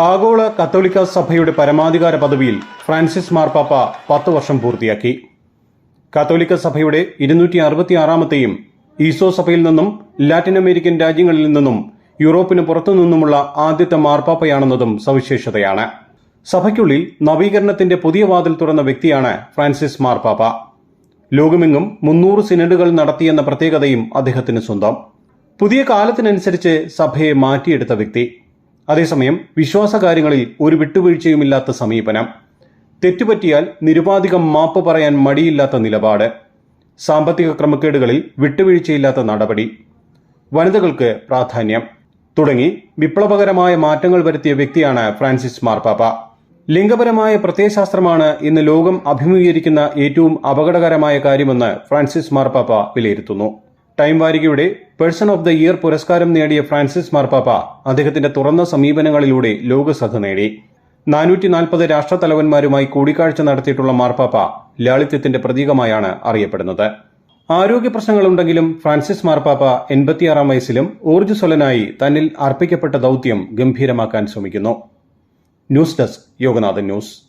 ആഗോള കത്തോലിക്ക സഭയുടെ പരമാധികാര പദവിയിൽ ഫ്രാൻസിസ് മാർപ്പാപ്പ പത്ത് വർഷം പൂർത്തിയാക്കി. കത്തോലിക്ക സഭയുടെ ഇരുന്നൂറ്റി അറുപത്തി ആറാമത്തെയും ഈസോ സഭയിൽ നിന്നും ലാറ്റിൻ അമേരിക്കൻ രാജ്യങ്ങളിൽ നിന്നും യൂറോപ്പിന് പുറത്തു നിന്നുമുള്ള ആദ്യത്തെ മാർപ്പാപ്പയാണെന്നതും സവിശേഷതയാണ്. സഭയ്ക്കുള്ളിൽ നവീകരണത്തിന്റെ പുതിയ വാതിൽ തുറന്ന വ്യക്തിയാണ് ഫ്രാൻസിസ് മാർപ്പാപ്പ. ലോകമെങ്ങും മുന്നൂറ് സിനഡുകൾ നടത്തിയെന്ന പ്രത്യേകതയും അദ്ദേഹത്തിന് സ്വന്തം. പുതിയ കാലത്തിനനുസരിച്ച് സഭയെ മാറ്റിയെടുത്ത വ്യക്തി. അതേസമയം വിശ്വാസകാര്യങ്ങളിൽ ഒരു വിട്ടുവീഴ്ചയുമില്ലാത്ത സമീപനം. തെറ്റുപറ്റിയാൽ നിരുപാധികം മാപ്പ് പറയാൻ മടിയില്ലാത്ത നിലപാട്. സാമ്പത്തിക ക്രമക്കേടുകളിൽ വിട്ടുവീഴ്ചയില്ലാത്ത നടപടി. വനിതകൾക്ക് പ്രാധാന്യം. തുടങ്ങി വിപ്ലവകരമായ മാറ്റങ്ങൾ വരുത്തിയ വ്യക്തിയാണ് ഫ്രാൻസിസ് മാർപ്പാപ്പ ലിംഗപരമായ പ്രത്യയശാസ്ത്രമാണ് ഇന്ന് ലോകം അഭിമുഖീകരിക്കുന്ന ഏറ്റവും അപകടകരമായ കാര്യമെന്ന് ഫ്രാൻസിസ് മാർപ്പാപ്പ വിലയിരുത്തുന്നു. ടൈം വാരികയുടെ പേഴ്സൺ ഓഫ് ദ ഇയർ പുരസ്കാരം നേടിയ ഫ്രാൻസിസ് മാർപ്പാപ്പ അദ്ദേഹത്തിന്റെ തുറന്ന സമീപനങ്ങളിലൂടെ ലോകസഭ നേടി. നാനൂറ്റി നാൽപ്പത് രാഷ്ട്രത്തലവന്മാരുമായി കൂടിക്കാഴ്ച നടത്തിയിട്ടുള്ള മാർപ്പാപ്പ ലാളിത്യത്തിന്റെ പ്രതീകമായാണ് അറിയപ്പെടുന്നത്. ആരോഗ്യ പ്രശ്നങ്ങളുണ്ടെങ്കിലും ഫ്രാൻസിസ് മാർപ്പാപ്പ എൺപത്തിയാറാം വയസ്സിലും ഊർജസ്വലനായി തന്നിൽ അർപ്പിക്കപ്പെട്ട ദൗത്യം ഗംഭീരമാക്കാൻ ശ്രമിക്കുന്നു. News desk Yoganathan news.